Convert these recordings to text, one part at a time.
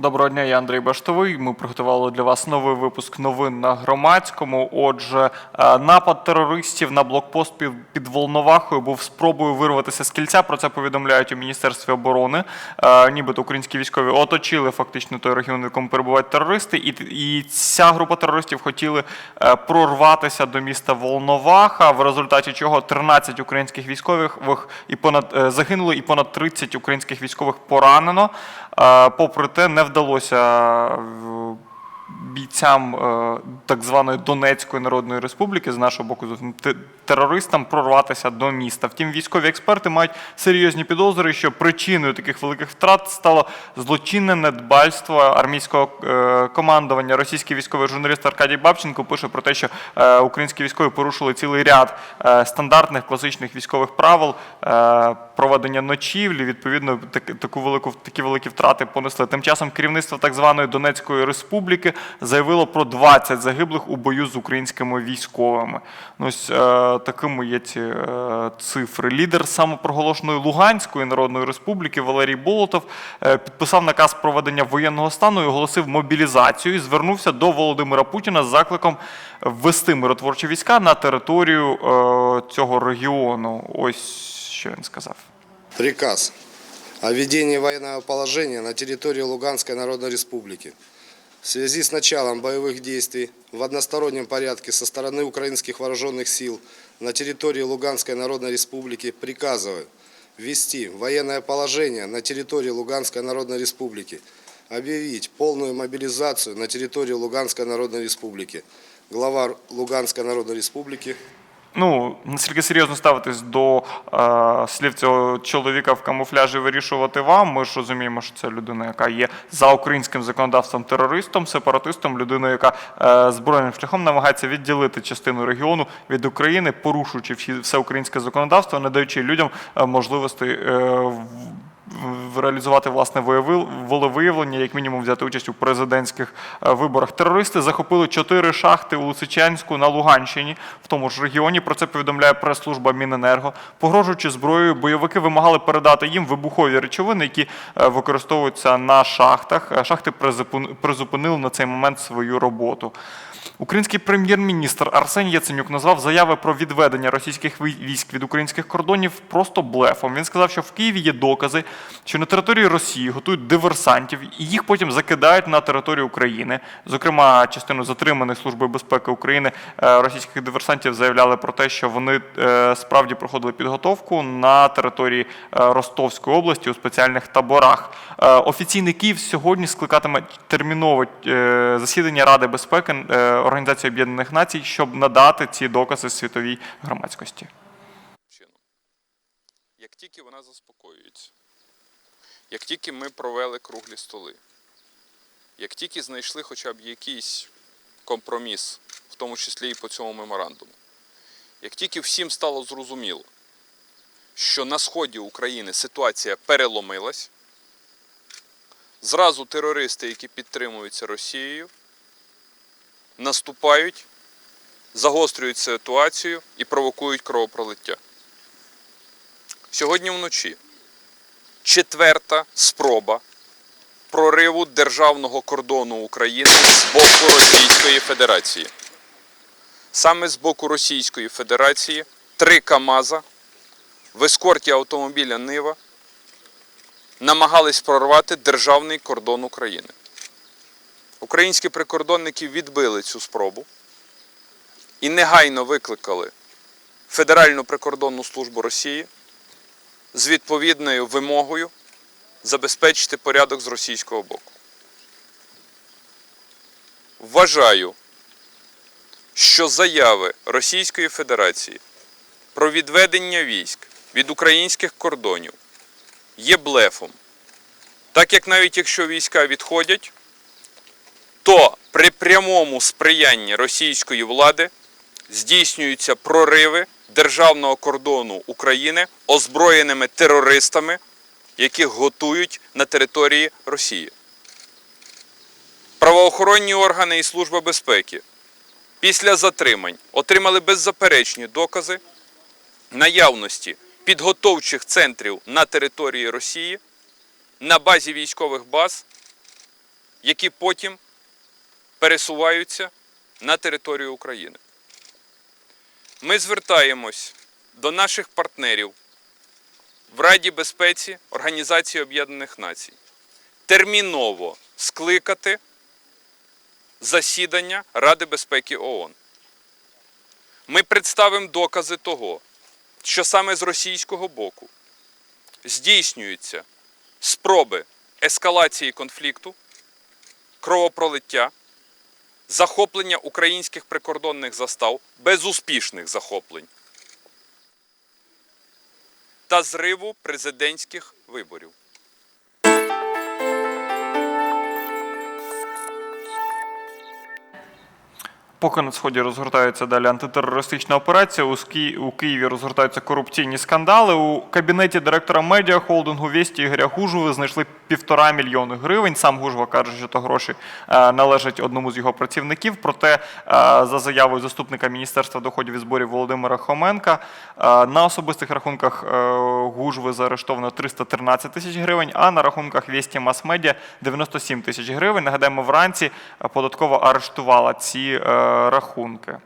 Доброго дня, я Андрій Баштовий. Ми приготували для вас новий випуск новин на громадському. Отже, е, напад терористів на блокпост під, Волновахою був спробою вирватися з кільця. Про це повідомляють у Міністерстві оборони. Е, Нібито українські військові оточили фактично той регіон, в якому перебувають терористи, і, і ця група терористів хотіли е, прорватися до міста Волноваха, в результаті чого 13 українських військових і понад загинули, і понад 30 українських військових поранено. Попри те, не вдалося е, бійцям е, так званої Донецької Народної Республіки з нашого боку те- терористам прорватися до міста. Втім, військові експерти мають серйозні підозри, що причиною таких великих втрат стало злочинне недбальство армійського е, командування. Російський військовий журналіст Аркадій Бабченко пише про те, що е, українські військові порушили цілий ряд стандартних класичних військових правил проведення ночівлі. Відповідно, так, таку велику такі великі втрати понесли. Тим часом керівництво так званої Донецької республіки заявило про 20 загиблих у бою з українськими військовими. Ну, ось е, такими є ці е, цифри. Лідер самопроголошеної Луганської Народної Республіки Валерій Болотов е, підписав наказ проведення воєнного стану і оголосив мобілізацію. І звернувся до Володимира Путіна з закликом ввести миротворчі війська на територію е, цього регіону. Ось що він сказав. Приказ о введении военного положения на территории Луганской Народной Республики. В связи с началом боевых действий в одностороннем порядке со стороны украинских вооруженных сил на территории Луганской Народной Республики приказываю ввести военное положение на территории Луганской Народной Республики, объявить полную мобилизацию на территории Луганской Народной Республики. Глава Луганской Народной Республики Ну, наскільки серйозно ставитись до е, слів цього чоловіка в камуфляжі вирішувати вам. Ми ж розуміємо, що це людина, яка є за українським законодавством терористом, сепаратистом, людиною, яка е, збройним шляхом намагається відділити частину регіону від України, порушуючи всі все українське законодавство, не даючи людям е, можливості. Е, реалізувати власне волевиявлення, як мінімум взяти участь у президентських е, виборах. Терористи захопили чотири шахти у Лисичанську на Луганщині, в тому ж регіоні. Про це повідомляє прес-служба Міненерго. Погрожуючи зброєю, бойовики вимагали передати їм вибухові речовини, які е, використовуються на шахтах. Е, Шахти призупин- призупинили на цей момент свою роботу. Український прем'єр-міністр Арсеній Яценюк назвав заяви про відведення російських військ від українських кордонів просто блефом. Він сказав, що в Києві є докази, що на території Росії готують диверсантів і їх потім закидають на територію України. Зокрема, частину затриманих Службою безпеки України е, російських диверсантів заявляли про те, що вони е, справді проходили підготовку на території е, Ростовської області у спеціальних таборах. Офіційний Київ сьогодні скликатиме термінове засідання Ради безпеки Організації Об'єднаних Націй, щоб надати ці докази світовій громадськості. Як тільки вона заспокоюється, як тільки ми провели круглі столи, як тільки знайшли хоча б якийсь компроміс, в тому числі і по цьому меморандуму, як тільки всім стало зрозуміло, що на сході України ситуація переломилась, зразу терористи, які підтримуються Росією, наступають, загострюють ситуацію і провокують кровопролиття. Сьогодні вночі четверта спроба прориву державного кордону України з боку Російської Федерації. Саме з боку Російської Федерації три КАМАЗа в ескорті автомобіля Нива намагались прорвати державний кордон України. Українські прикордонники відбили цю спробу і негайно викликали Федеральну прикордонну службу Росії з відповідною вимогою забезпечити порядок з російського боку. Вважаю, що заяви Російської Федерації про відведення військ від українських кордонів є блефом. Так як навіть якщо війська відходять, то при прямому сприянні російської влади здійснюються прориви державного кордону України озброєними терористами, яких готують на території Росії. Правоохоронні органи і Служба безпеки після затримань отримали беззаперечні докази наявності підготовчих центрів на території Росії на базі військових баз які потім пересуваються на територію України. Ми звертаємось до наших партнерів в Раді безпеці Організації Об'єднаних Націй терміново скликати засідання Ради безпеки ООН. Ми представимо докази того, що саме з російського боку здійснюються спроби ескалації конфлікту, кровопролиття, захоплення українських прикордонних застав, безуспішних захоплень та зриву президентських виборів. Поки на сході розгортається далі антитерористична операція, у, Скі... у Києві розгортаються корупційні скандали. У кабінеті директора медіахолдингу Вісті Ігоря Гужви знайшли півтора мільйони гривень. Сам Гужва каже, що то гроші е, належать одному з його працівників. Проте, е, за заявою заступника Міністерства доходів і зборів Володимира Хоменка, е, на особистих рахунках Гужви заарештовано 313 тисяч гривень, а на рахунках Вісті Мас-Медіа 97 тисяч гривень. Нагадаємо, вранці податкова арештувала ці рахунки.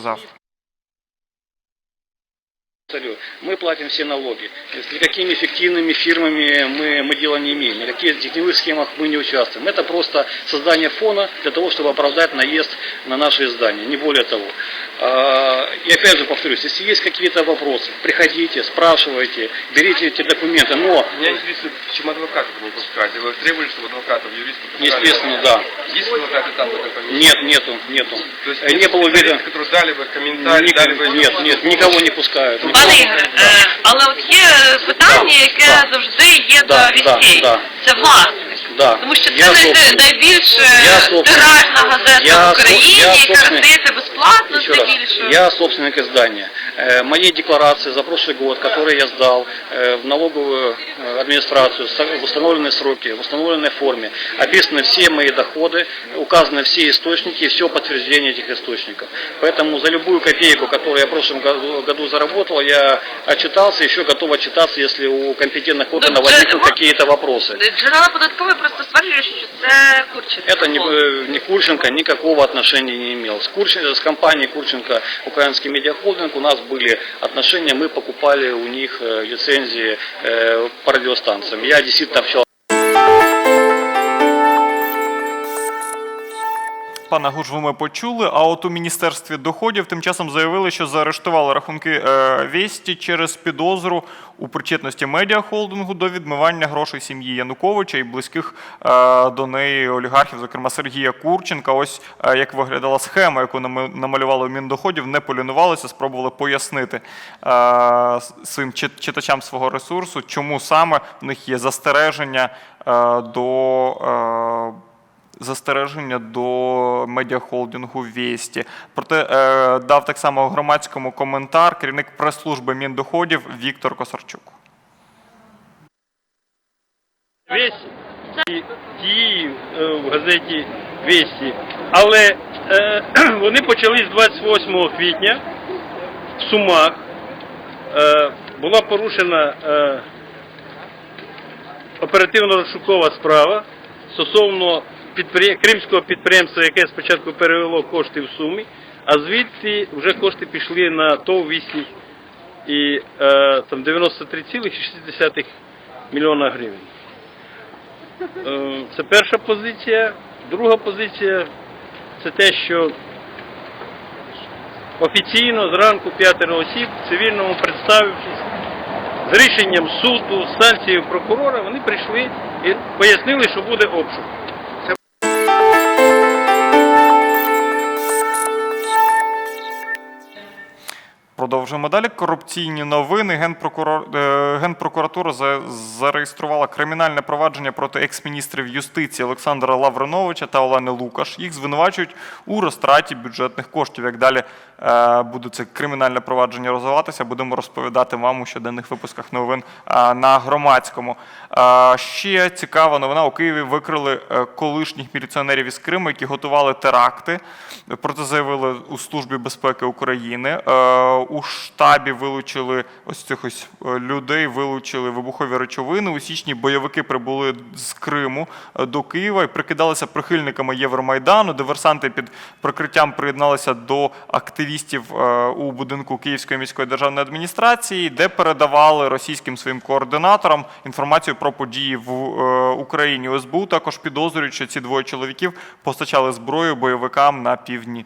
Сказав. Мы платим все налоги. Никакими фиктивными фирмами мы, мы дела не имеем. Никаких теневых схемах мы не участвуем. Это просто создание фона для того, чтобы оправдать наезд на наши издания. Не более того. А, И опять же повторюсь, если есть какие-то вопросы, приходите, спрашивайте, берите эти документы. Но, Меня интересует, почему адвокатов не пускать. Вы требовали, чтобы адвокатов, юристов естественно, да. Есть адвокаты там? Нет, нету, нету. То есть Не было специалистов, уверен. которые дали бы комментарий, дали бы... Нет, нет, никого не пускают. Ігоре, е, але от є питання, яке да. завжди є Да, до да, вістей. да. Це власник. Да. Тому що Я це най- собственник. найбільш е, Я тиражна газета Я в Україні, я яка роздається безплатно Еще раз, я собственник издания. Э, Моей декларации за прошлый год, которые я сдал э, в налоговую э, администрацию в установленные сроки, в установленной форме, описаны все мои доходы, указаны все источники и все подтверждение этих источников. Поэтому за любую копейку, которую я в прошлом году, году заработал, я отчитался, еще готов отчитаться, если у компетентных органов Ну, возникнут какие-то вопросы. Джерела просто стверджують, що це Курченко. Это не, не Курченко никакого отношения не имел. С, Курченко, с компанией Курченко Украинский медиахолдинг у нас были отношения, мы покупали у них э, лицензии э, по радиостанциям. Я действительно общался Пана Гужву ми почули. А от у міністерстві доходів тим часом заявили, що заарештували рахунки е, Весті через підозру у причетності медіахолдингу до відмивання грошей сім'ї Януковича і близьких е, до неї олігархів, зокрема Сергія Курченка. Ось е, як виглядала схема, яку намалювали в Міндоходів, не полінувалися, спробували пояснити своїм чит- читачам свого ресурсу, чому саме в них є застереження до. Застереження до медіахолдингу Вєсті. Проте е, дав так само громадському коментар керівник прес-служби Міндоходів Віктор Косарчук. Весті і дії е, в газеті Весті. Але е, вони почались 28 квітня в Сумах. Е, була порушена е, оперативно-розшукова справа стосовно кримського підприємства, яке спочатку перевело кошти в Сумі, а звідти вже кошти пішли на ТОВ Вісті і е, там 93,6 мільйона гривень. Е, Це перша позиція. Друга позиція це те, що офіційно зранку п'ятеро осіб, цивільному представившись, з рішенням суду, санкцією прокурора, вони прийшли і пояснили, що буде обшук. Продовжуємо далі. Корупційні новини. Генпрокурор, е, Генпрокуратура за- зареєструвала кримінальне провадження проти екс-міністрів юстиції Олександра Лавриновича та Олени Лукаш. Їх звинувачують у розтраті бюджетних коштів. Як далі е, буде це кримінальне провадження розвиватися, будемо розповідати вам у щоденних випусках новин е, на громадському. Ще цікава новина. У Києві викрили колишніх міліціонерів із Криму, які готували теракти. Про це заявили у Службі безпеки України. Штабі вилучили ось цих ось е, людей, вилучили вибухові речовини. У січні бойовики прибули з Криму е, до Києва і прикидалися прихильниками Євромайдану. Диверсанти під прикриттям приєдналися до активістів е, у будинку Київської міської державної адміністрації, де передавали російським своїм координаторам інформацію про події в Україні. СБУ також підозрюють, що ці двоє чоловіків постачали зброю бойовикам на півдні.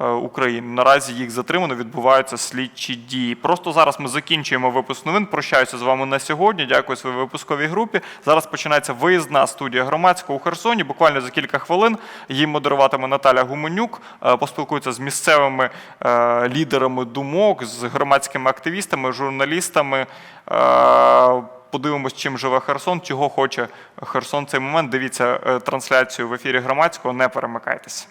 Е, України наразі їх затримано, відбуваються слідчі дії. Просто зараз ми закінчуємо випуск новин. Прощаюся з вами на сьогодні. Дякую своїй випусковій групі. Зараз починається виїзна студія громадського у Херсоні. Буквально за кілька хвилин її модеруватиме Наталя Гуменюк. Е, Поспілкується з місцевими е, лідерами думок, з громадськими активістами, журналістами. Подивимось, чим живе Херсон, чого хоче Херсон в цей момент. Дивіться трансляцію в ефірі громадського. Не перемикайтеся.